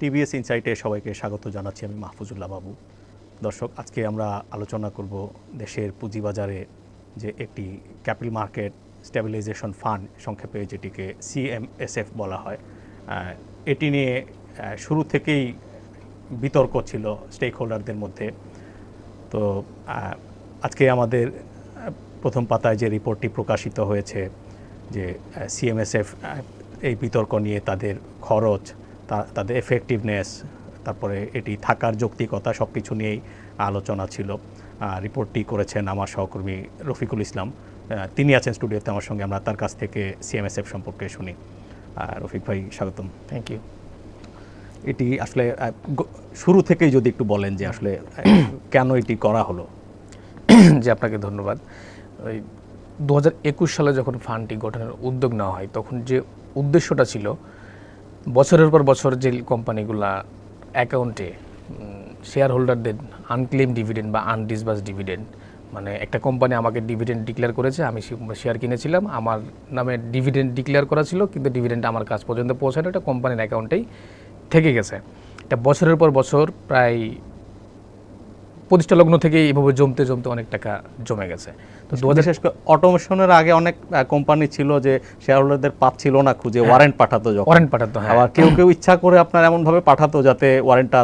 TVS ইনসাইটে সবাইকে স্বাগত জানাচ্ছি আমি মাহফুজুল্লাহ বাবু। দর্শক, আজকে আমরা আলোচনা করব দেশের পুঁজিবাজারে যে একটি ক্যাপিটাল মার্কেট স্ট্যাবিলাইজেশন ফান্ড সংক্ষেপে যেটিকে সিএমএসএফ বলা হয় এটি নিয়ে শুরু থেকেই বিতর্ক ছিল স্টেক হোল্ডারদের মধ্যে। তো আজকে আমাদের প্রথম পাতায় যে রিপোর্টটি প্রকাশিত হয়েছে যে সিএমএসএফ এই বিতর্ক নিয়ে তাদের খরচ তাদের এফেক্টিভনেস তারপরে এটি থাকার যৌক্তিকতা সব কিছু নিয়েই আলোচনা ছিল। রিপোর্টটি করেছেন আমার সহকর্মী রফিকুল ইসলাম। তিনি আছেন স্টুডিওতে আমার সঙ্গে আমরা তার কাছ থেকে সিএমএসএফ সম্পর্কে শুনি। রফিক ভাই স্বাগতম। থ্যাংক ইউ এটি আসলে শুরু থেকেই যদি একটু বলেন যে আসলে কেন এটি করা হলো? যে আপনাকে ধন্যবাদ। ওই দু হাজার একুশ সালে যখন ফান্ডটি গঠনের উদ্যোগ নেওয়া হয় তখন যে উদ্দেশ্যটা ছিল বছরের পর বছর যে কোম্পানিগুলা অ্যাকাউন্টে শেয়ার হোল্ডারদের আনক্লেম ডিভিডেন্ড বা আনডিসবাস ডিভিডেন্ড মানে একটা কোম্পানি আমাকে ডিভিডেন্ড ডিক্লেয়ার করেছে, আমি শেয়ার কিনেছিলাম, আমার নামে ডিভিডেন্ড ডিক্লেয়ার করা ছিল, কিন্তু ডিভিডেন্ড আমার কাছ পর্যন্ত পৌঁছানো একটা কোম্পানির অ্যাকাউন্টেই থেকে গেছে। এটা বছরের পর বছর প্রায় প্রতিষ্ঠা লগ্ন থেকে এইভাবে জমতে জমতে অনেক টাকা জমে গেছে। তো দু বিশেষ করে অটোমেশনের আগে অনেক কোম্পানি ছিল যে শেয়ার হোল্ডারদের পাচ্ছিল না খুঁজে ওয়ারেন্ট পাঠাতো যখন। ওয়ারেন্ট পাঠাতো হ্যাঁ। আবার কেউ কেউ ইচ্ছা করে আপনার এমন ভাবে পাঠাতো যাতে ওয়ারেন্টটা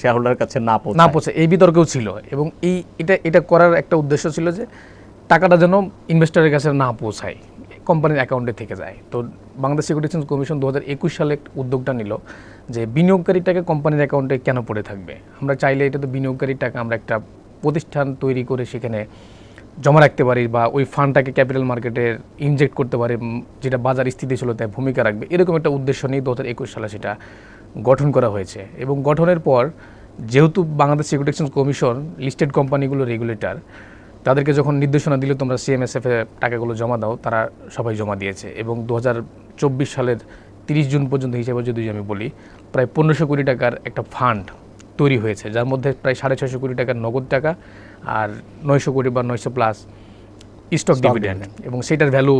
শেয়ার হোল্ডারের কাছে না পৌঁছে না পৌঁছে এই বিতর্কেও ছিল। এবং এই এটা এটা করার একটা উদ্দেশ্য ছিল যে টাকাটা যেন ইনভেস্টরের কাছে না পৌঁছায় কোম্পানির অ্যাকাউন্টে থেকে যায়। তো বাংলাদেশ সিকিউরিটি কমিশন দু হাজার একুশ সালে উদ্যোগটা নিল। যে বিনিয়োগকারীর টাকা কোম্পানির অ্যাকাউন্টে কেন পড়ে থাকবে? আমরা চাইলে এটা তো বিনিয়োগকারীর টাকা আমরা একটা প্রতিষ্ঠান তৈরি করে সেখানে জমা রাখতে পারি বা ওই ফান্ডটাকে ক্যাপিটাল মার্কেটে ইনজেক্ট করতে পারি যেটা বাজার স্থিতিশীলতায় ভূমিকা রাখবে। এরকম একটা উদ্দেশ্য নিয়ে দু হাজার একুশ সালে সেটা গঠন করা হয়েছে। এবং গঠনের পর যেহেতু Bangladesh security exchange commission listed কোম্পানিগুলো রেগুলেটর তাদেরকে যখন নির্দেশনা দিল, তোমরা সিএমএসএফ টাকাগুলো জমা দাও, তারা সবাই জমা দিয়েছে। এবং দু হাজার চব্বিশ সালের তিরিশ জুন পর্যন্ত হিসেবে যদি আমি বলি প্রায় পনেরোশো কোটি টাকার একটা ফান্ড তৈরি হয়েছে যার মধ্যে প্রায় সাড়ে ছয়শো কোটি টাকার নগদ টাকা আর নয়শো কোটি বা নয়শো প্লাস স্টক ডিভিডেন্ড এবং সেটার ভ্যালু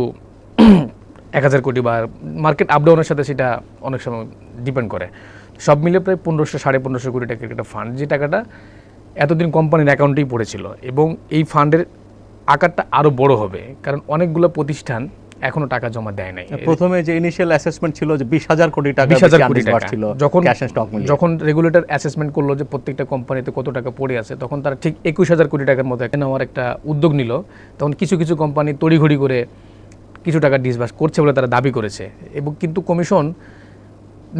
এক হাজার কোটি বা মার্কেট আপডাউনের সাথে সেটা অনেক সময় ডিপেন্ড করে। সব মিলে প্রায় পনেরোশো সাড়ে পনেরোশো কোটি টাকার একটা ফান্ড যে টাকাটা এতদিন কোম্পানির অ্যাকাউন্টেই পড়েছিল এবং এই ফান্ডের আকারটা আরও বড় হবে কারণ অনেকগুলো প্রতিষ্ঠান এখনও টাকা জমা দেয় নাই। প্রথমে যে ইনিশিয়াল অ্যাসেসমেন্ট ছিল যে বিশ হাজার কোটি টাকা বিশ হাজার কোটি টাকা ছিল যখন ক্যাশ এন্ড স্টক যখন রেগুলেটর অ্যাসেসমেন্ট করল যে প্রত্যেকটা কোম্পানিতে কত টাকা পড়ে আছে তখন তারা ঠিক একুশ হাজার কোটি টাকার মতো নেওয়ার একটা উদ্যোগ নিল। তখন কিছু কিছু কোম্পানি তড়িঘড়ি করে কিছু টাকা ডিসবাস করছে বলে তারা দাবি করেছে। এবং কিন্তু কমিশন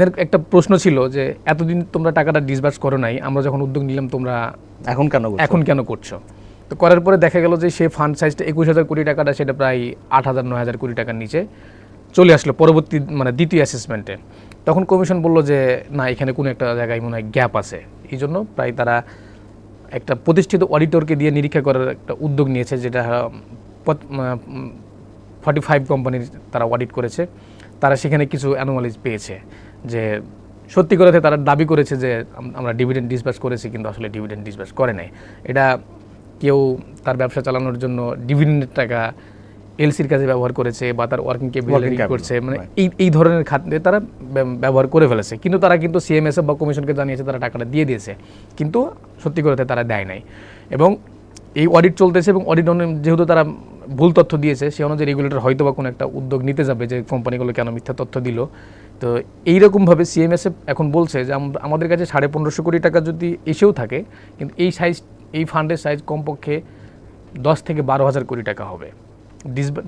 এর একটা প্রশ্ন ছিল যে এতদিন তোমরা টাকাটা ডিসবার্স করো নাই আমরা যখন উদ্যোগ নিলাম তোমরা এখন কেন এখন কেন করছ? তো করার পরে দেখা গেল যে সে ফান্ড সাইজটা একুশ হাজার কোটি টাকাটা, সেটা প্রায় আট হাজার, নয় হাজার কোটি টাকার নিচে চলে আসলো পরবর্তী মানে দ্বিতীয় অ্যাসেসমেন্টে তখন কমিশন বলল যে, না, এখানে কোনো একটা জায়গায় মনে হয় গ্যাপ আছে। এই জন্য প্রায় তারা একটা প্রতিষ্ঠিত অডিটরকে দিয়ে নিরীক্ষা করার একটা উদ্যোগ নিয়েছে, যেটা ফর্টি ফাইভ কোম্পানির তারা অডিট করেছে। তারা সেখানে কিছু অ্যানোমালিজ পেয়েছে, যে সত্যি করে তারা দাবি করেছে যে, আমরা ডিভিডেন্ড ডিসবাস করেছি, কিন্তু আসলে ডিভিডেন্ড ডিসবাস করে নাই। এটা কেউ তার ব্যবসা চালানোর জন্য ডিভিডেন্ডের টাকা এলসির কাছে ব্যবহার করেছে বা তার ওয়ার্কিং ক্যাপিটাল করছে। মানে এই এই ধরনের খাতে তারা ব্যব- ব্যবহার করে ফেলেছে। কিন্তু তারা কিন্তু সিএমএস বা কমিশনকে জানিয়েছে তারা টাকাটা দিয়ে দিয়েছে। কিন্তু সত্যি করে তারা দেয় নাই। এবং এই অডিট চলতেছে এবং অডিট যেহেতু তারা ভুল তথ্য দিয়েছে সে অনুযায়ী রেগুলেটর হয়তো বা কোনো একটা উদ্যোগ নিতে যাবে যে কোম্পানিগুলো কেন মিথ্যা তথ্য দিল। তো এইরকমভাবে সিএমএসএফ এখন বলছে যে আমাদের কাছে সাড়ে পনেরোশো কোটি টাকা যদি এসেও থাকে কিন্তু এই সাইজ এই ফান্ডের সাইজ কমপক্ষে দশ থেকে বারো হাজার কোটি টাকা হবে।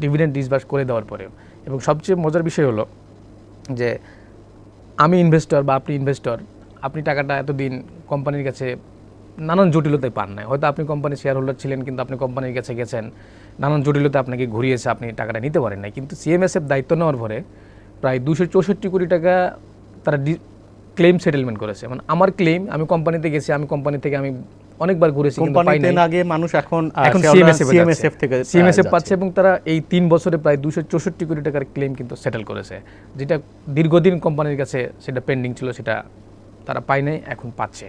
ডিভিডেন্ড ডিসবার্স করে দেওয়ার পরে। এবং সবচেয়ে মজার বিষয় হলো যে, আমি ইনভেস্টর বা আপনি ইনভেস্টর আপনি টাকাটা এতদিন কোম্পানির কাছে নানান জটিলতায় পান নাই। হয়তো আপনি কোম্পানির শেয়ার হোল্ডার ছিলেন, কিন্তু আপনি কোম্পানির কাছে গেছেন, নানান জটিলতা আপনাকে ঘুরিয়েছে, আপনি টাকাটা নিতে পারেন নাই। কিন্তু সিএমএসএফ দায়িত্ব নেওয়ার পরে প্রায় দুশো চৌষট্টি কোটি টাকা তারা ক্লেম সেটেলমেন্ট করেছে। মানে আমার ক্লেম আমি কোম্পানিতে গেছি, আমি কোম্পানি থেকে আমি অনেকবার ঘুরেছি কিন্তু পাই কোম্পানিতে না গিয়ে মানুষ এখন এখন সিএমএসএফ থেকে সিএমএসএফ পাচ্ছে এবং তারা এই তিন বছরে প্রায় দুশো চৌষট্টি কোটি টাকার ক্লেম কিন্তু সেটেল করেছে। যেটা দীর্ঘদিন কোম্পানির কাছে সেটা পেন্ডিং ছিল সেটা তারা পায় নাই এখন পাচ্ছে।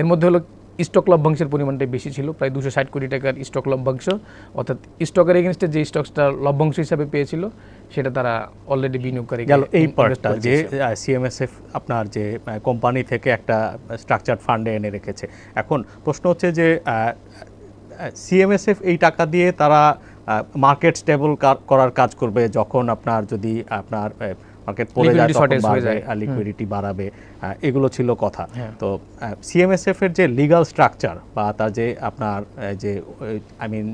এর মধ্যে হলো স্টক লভ্যাংশের পরিমাণটা বেশি ছিল প্রায় দুশো ষাট কোটি টাকার স্টক লভ্যাংশ অর্থাৎ স্টকের এগেনস্টে যে স্টকসটা লভ্যাংশ হিসাবে পেয়েছিল সেটা তারা অলরেডি বিনিয়োগ করে গেল এই পার্টটা যে সিএমএসএফ আপনার যে কোম্পানি থেকে একটা স্ট্রাকচার ফান্ডে এনে রেখেছে। এখন প্রশ্ন হচ্ছে যে সিএমএসএফ এই টাকা দিয়ে তারা মার্কেট স্টেবল করার কাজ করবে যখন আপনার যদি আপনার মার্কেট পড়ে যায় তখন বাড়বে। লিকুইডিটি বাড়াবে এগুলো ছিল কথা। হ্যাঁ। তো সিএমএসএফ এর যে লিগ্যাল স্ট্রাকচার বা তার যে আপনার যে আই মিন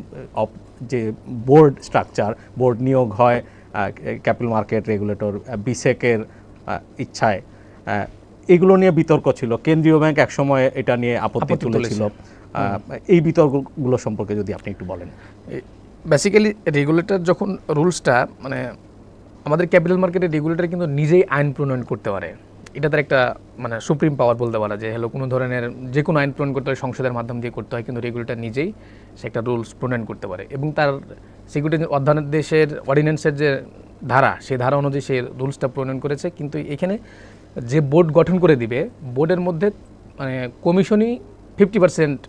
যে বোর্ড স্ট্রাকচার বোর্ড নিয়োগ হয় ক্যাপিটাল মার্কেট রেগুলেটর বিসেকের ইচ্ছায় এগুলো নিয়ে বিতর্ক ছিল। কেন্দ্রীয় ব্যাংক একসময় এটা নিয়ে আপত্তি তুলেছিল। এই বিতর্কগুলো সম্পর্কে যদি আপনি একটু বলেন। বেসিক্যালি রেগুলেটর যখন রুলসটা মানে আমাদের ক্যাপিটাল মার্কেটের রেগুলেটর কিন্তু নিজেই আইন প্রণয়ন করতে পারে। এটা তার একটা মানে সুপ্রিম পাওয়ার বলতে পারা যে হলো কোনো ধরনের যে কোনো আইন প্রণয়ন করতে হয়, সংসদের মাধ্যম দিয়ে করতে হয়, কিন্তু রেগুলেটর নিজেই সে একটা রুলস প্রণয়ন করতে পারে। এবং তার সিকিউরিটি অধ্যাদেশের অর্ডিন্যান্সের যে ধারা, সেই ধারা অনুযায়ী সে রুলসটা প্রণয়ন করেছে। কিন্তু এখানে যে বোর্ড গঠন করে দিবে বোর্ডের মধ্যে মানে কমিশনই ফিফটি পার্সেন্ট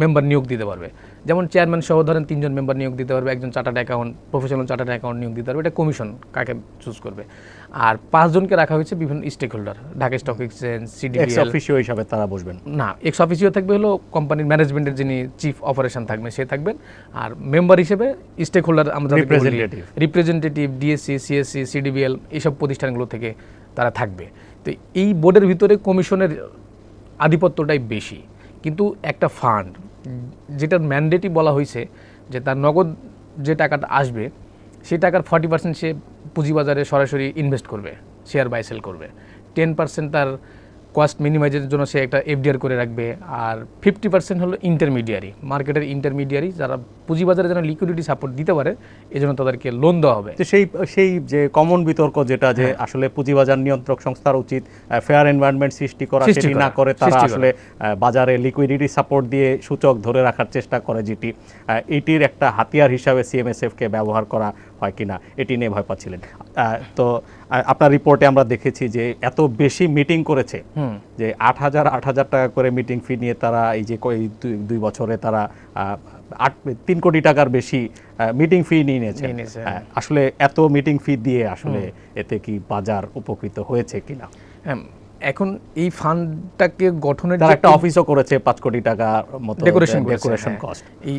মেম্বার নিয়োগ দিতে পারবে। যেমন চেয়ারম্যান সহ ধরেন তিনজন মেম্বার নিয়োগ দিতে পারবে একজন chartered account professional chartered account নিয়োগ দিতে পারবে এটা কমিশন কাকে চুজ করবে। আর পাঁচজনকে রাখা হয়েছে বিভিন্ন stakeholder Dhaka stock exchange ex officio হিসাবে তারা বসবেন। না এক্স অফিসিও থাকবে হলো কোম্পানির ম্যানেজমেন্টের যিনি চিফ অপারেশন থাকবেন সে থাকবেন। আর মেম্বার হিসেবে স্টেক হোল্ডার আমরা Representative. Representative DSC CSC CDBL এইসব প্রতিষ্ঠানগুলো থেকে তারা থাকবে। তো এই বোর্ডের ভিতরে কমিশনের আধিপত্যটাই বেশি। কিন্তু একটা ফান্ড যেটার ম্যান্ডেটই বলা হয়েছে যে তার নগদ যে টাকাটা আসবে, সেই টাকার ফর্টি পার্সেন্ট সে পুঁজিবাজারে সরাসরি ইনভেস্ট করবে শেয়ার বাই সেল করবে। টেন পার্সেন্ট তার কস্ট মিনিমাইজের জন্য সে একটা এফডিআর করে রাখবে। আর ফিফটি পার্সেন্ট হলো ইন্টারমিডিয়ারি মার্কেটের ইন্টারমিডিয়ারি যারা পুঁজিবাজারে যেন লিকুইডিটি সাপোর্ট দিতে পারে এজন্য তাদেরকে লোন দেওয়া হবে। সেই সেই যে কমন বিতর্ক যেটা যে হ্যাঁ। আসলে পুঁজিবাজার নিয়ন্ত্রক সংস্থার উচিত ফেয়ার এনভায়রনমেন্ট সৃষ্টি করা সেটি না করে তারা আসলে বাজারে লিকুইডিটি সাপোর্ট দিয়ে সূচক ধরে রাখার চেষ্টা করে যেটি এটির একটা হাতিয়ার হিসাবে সিএমএসএফ কে ব্যবহার করা হয় কিনা এটি নিয়ে ভয় পাচ্ছিলেন। তো আপনার রিপোর্টে আমরা দেখেছি যে এত বেশি মিটিং করেছে যে আট হাজার আট হাজার টাকা করে মিটিং ফি নিয়ে তারা এই যে দুই- বছরে তারা আট তিন কোটি টাকার বেশি মিটিং ফি নিয়ে নিয়েছে। নিয়ে নিয়েছে, হ্যাঁ, আসলে এত মিটিং ফি দিয়ে আসলে এতে কি বাজার উপকৃত হয়েছে কিনা? হ্যাঁ, এখন এই ফান্ডটাকে গঠনের একটা অফিসও করেছে পাঁচ কোটি টাকা মতো ডেকোরেশন ডেকোরেশন। কস্ট এই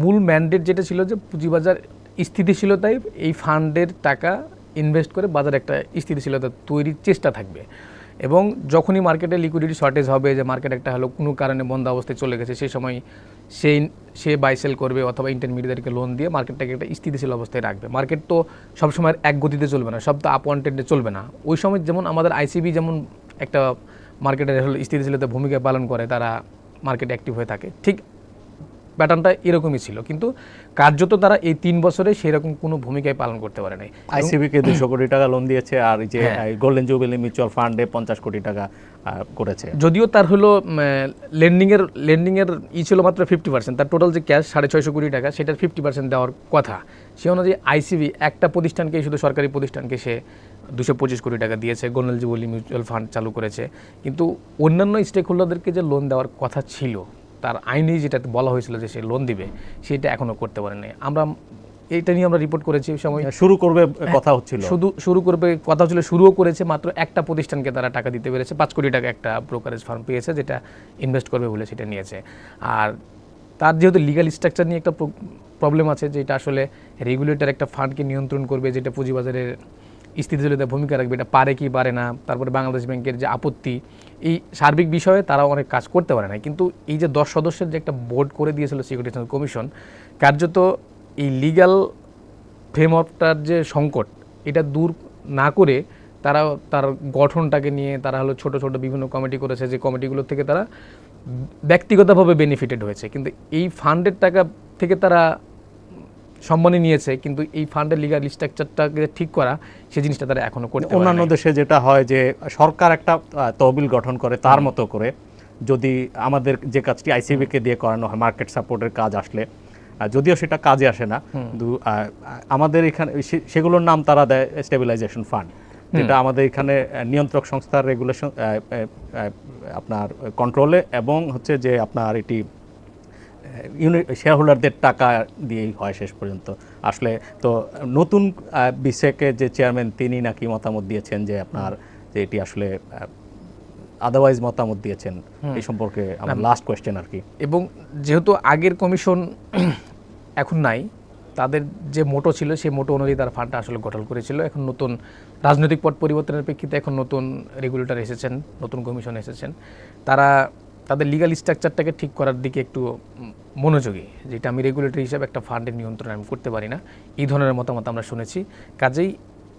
মূল ম্যান্ডেট যেটা ছিল যে পুঁজিবাজার স্থিতিশীলতায় এই ফান্ডের টাকা ইনভেস্ট করে বাজারে একটা স্থিতিশীলতা তৈরির চেষ্টা থাকবে। এবং যখনই মার্কেটে লিকুইডিটি শর্টেজ হবে, যে মার্কেট একটা হলো কোনো কারণে বন্ধ অবস্থায় চলে গেছে সেই সময় সেই সে বাই সেল করবে অথবা ইন্টারমিডিয়েটকে লোন দিয়ে মার্কেটটাকে একটা স্থিতিশীল অবস্থায় রাখবে। মার্কেট তো সবসময় এক গতিতে চলবে না, সব তো আপ ওয়ান্টেডে চলবে না। ওই সময় যেমন আমাদের আইসিবি যেমন একটা মার্কেটের স্থিতিশীলতা ভূমিকা পালন করে, তারা মার্কেট অ্যাক্টিভ হয়ে থাকে। ঠিক প্যাটার্নটা এরকমই ছিল। কিন্তু কার্যত তারা এই তিন বছরে সেরকম কোনো ভূমিকায় পালন করতে পারে নাই আইসিবি কে দুশো কোটি টাকা লোন দিয়েছে আর যে। গোল্ডেন জুবিলি মিউচুয়াল ফান্ডে পঞ্চাশ কোটি টাকা করেছে। যদিও তার হলো লেন্ডিংয়ের লেন্ডিংয়ের ই ছিল মাত্র ফিফটি পার্সেন্ট তার টোটাল যে ক্যাশ সাড়ে ছয়শো কোটি টাকা সেটার ফিফটি পার্সেন্ট দেওয়ার কথা। সে অনুযায়ী আইসিবি একটা প্রতিষ্ঠানকে শুধু সরকারি প্রতিষ্ঠানকে সে দুশো পঁচিশ কোটি টাকা দিয়েছে গোনাল জীবলী মিউচুয়াল ফান্ড চালু করেছে। কিন্তু অন্যান্য স্টেক হোল্ডারদেরকে যে লোন দেওয়ার কথা ছিল তার আইনেই যেটা বলা হয়েছিল যে সে লোন দিবে সেটা এখনও করতে পারেনি। আমরা এইটা নিয়ে আমরা রিপোর্ট করেছি ওই সময়। শুরু করবে কথা হচ্ছিল। শুধু শুরু করবে কথা হচ্ছিল শুরুও করেছে মাত্র একটা প্রতিষ্ঠানকে তারা টাকা দিতে পেরেছে। পাঁচ কোটি টাকা একটা ব্রোকারেজ ফার্ম পেয়েছে যেটা ইনভেস্ট করবে বলে সেটা নিয়েছে। আর তার যেহেতু লিগাল স্ট্রাকচার নিয়ে একটা প্রবলেম আছে যেটা আসলে রেগুলেটর একটা ফান্ডকে নিয়ন্ত্রণ করবে যেটা পুঁজিবাজারের স্থিতিশীলতা ভূমিকা রাখবে, এটা পারে কি পারে না, তারপরে বাংলাদেশ ব্যাংকের যে আপত্তি, এই সার্বিক বিষয়ে তারা অনেক কাজ করতে পারে না কিন্তু এই যে দশ সদস্যের যে একটা বোর্ড করে দিয়েছিল সিকিউরিটি কমিশন কার্যত এই লিগ্যাল ফ্রেমওয়ার্কটার যে সংকট, এটা দূর না করে তারা তার গঠনটাকে নিয়ে তারা হলো ছোট ছোট বিভিন্ন কমিটি করেছে, যে কমিটিগুলো থেকে তারা ব্যক্তিগতভাবে বেনিফিটেড হয়েছে। কিন্তু এই ফান্ডের টাকা থেকে তারা সম্মানী নিয়েছে কিন্তু এই ফান্ডের লিগাল স্ট্রাকচারটাকে ঠিক করা সেই জিনিসটা তারা এখনও করে অন্যান্য দেশে যেটা হয় যে সরকার একটা তহবিল গঠন করে তার মতো করে যদি আমাদের যে কাজটি আইসিবি কে দিয়ে করানো হয় মার্কেট সাপোর্টের কাজ আসলে যদিও সেটা কাজে আসে না কিন্তু আমাদের এখানে সে- সেগুলোর নাম তারা দেয় স্টেবিলাইজেশন ফান্ড যেটা আমাদের এখানে নিয়ন্ত্রক সংস্থার রেগুলেশন আপনার কন্ট্রোলে এবং হচ্ছে যে আপনার এটি ইউনিট শেয়ার হোল্ডারদের টাকা দিয়েই হয় শেষ পর্যন্ত। আসলে তো নতুন বিসেকে যে চেয়ারম্যান তিনি নাকি মতামত দিয়েছেন যে আপনার যে এটি আসলে আদারওয়াইজ মতামত দিয়েছেন এই সম্পর্কে আমার লাস্ট কোয়েশ্চেন আর কি। এবং যেহেতু আগের কমিশন এখন নাই তাদের যে মোটো ছিল সেই মোটো অনুযায়ী তারা ফান্ডটা আসলে গঠন করেছিল। এখন নতুন রাজনৈতিক পট পরিবর্তনের প্রেক্ষিতে এখন নতুন রেগুলেটর এসেছেন নতুন কমিশন এসেছেন। তারা তাদের লিগাল স্ট্রাকচারটাকে ঠিক করার দিকে একটু মনোযোগী, যেটা আমি রেগুলেটরি হিসাবে একটা ফান্ডের নিয়ন্ত্রণ আমি করতে পারি না। এই ধরনের মতামত আমরা শুনেছি। কাজেই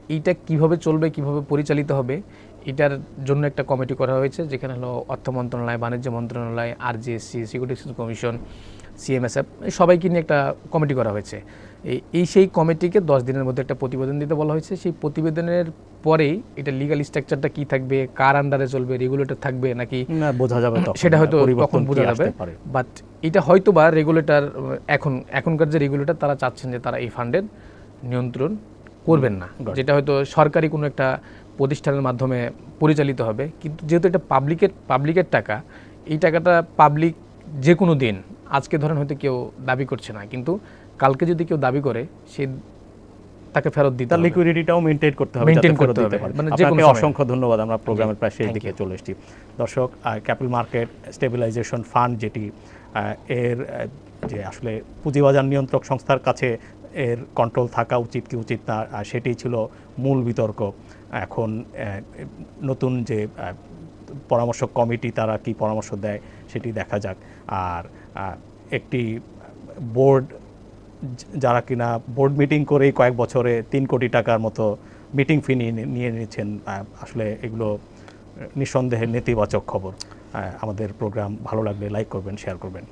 এইটা কীভাবে চলবে, কীভাবে পরিচালিত হবে, এটার জন্য একটা কমিটি করা হয়েছে, যেখানে হলো অর্থ মন্ত্রণালয়, বাণিজ্য মন্ত্রণালয়, আর আরজিএসসি সিকিউরিটি কমিশন সিএমএসএফ সবাইকে নিয়ে একটা কমিটি করা হয়েছে। এই- এই সেই কমিটিকে দশ দিনের মধ্যে একটা প্রতিবেদন দিতে বলা হয়েছে। সেই প্রতিবেদনের পরেই এটা লিগাল স্ট্রাকচারটা কি থাকবে কার আন্ডারে চলবে রেগুলেটর থাকবে নাকি বোঝা যাবে সেটা হয়তো তখন বোঝা যাবে। বাট এটা হয়তো বা রেগুলেটর এখন এখনকার যে রেগুলেটর তারা চাচ্ছেন যে তারা এই ফান্ডের নিয়ন্ত্রণ করবেন না। যেটা হয়তো সরকারি কোনো একটা প্রতিষ্ঠানের মাধ্যমে পরিচালিত হবে। কিন্তু যেহেতু এটা পাবলিকের পাবলিকের টাকা এই টাকাটা পাবলিক যে কোনো দিন আজকে ধরেন হয়তো কেউ দাবি করছে না কিন্তু কালকে যদি কেউ দাবি করে সে তাকে ফেরত দিতে তার হবে। লিকুইডিটিটাও মেনটেন করতে হবে ফেরত করতে হবে, মানে যে কোনো অসংখ্য ধন্যবাদ আমরা প্রোগ্রামের প্রায় শেষ দিকে চলে এসেছি। দর্শক ক্যাপিটাল মার্কেট স্টেবিলাইজেশন ফান্ড যেটি এর যে আসলে পুঁজিবাজার নিয়ন্ত্রক সংস্থার কাছে এর কন্ট্রোল থাকা উচিত কি উচিত না সেটি ছিল মূল বিতর্ক। এখন নতুন যে পরামর্শক কমিটি তারা কি পরামর্শ দেয় সেটি দেখা যাক। আর একটি বোর্ড যারা কিনা বোর্ড মিটিং করেই কয়েক বছরে তিন কোটি টাকার মতো মিটিং ফি নিয়ে নিয়ে নিয়েছেন আসলে এগুলো নিঃসন্দেহে নেতিবাচক খবর। আমাদের প্রোগ্রাম ভালো লাগলে লাইক করবেন, শেয়ার করবেন।